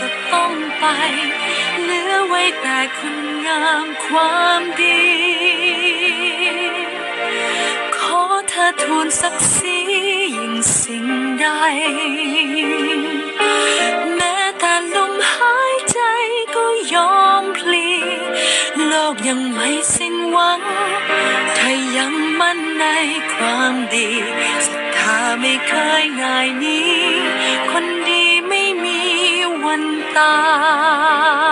ก็ต้องไปเหลือไว้แต่คุณงามความดี ขอเธอทูลศักดิ์ศรียิ่งสิ่งใด แม้แต่ลมหายใจก็ยอมพลี โลกยังไม่สิ้นหวัง ถ้ายังมั่นในความดีศรัทธาไม่เคยง่ายนี้ คน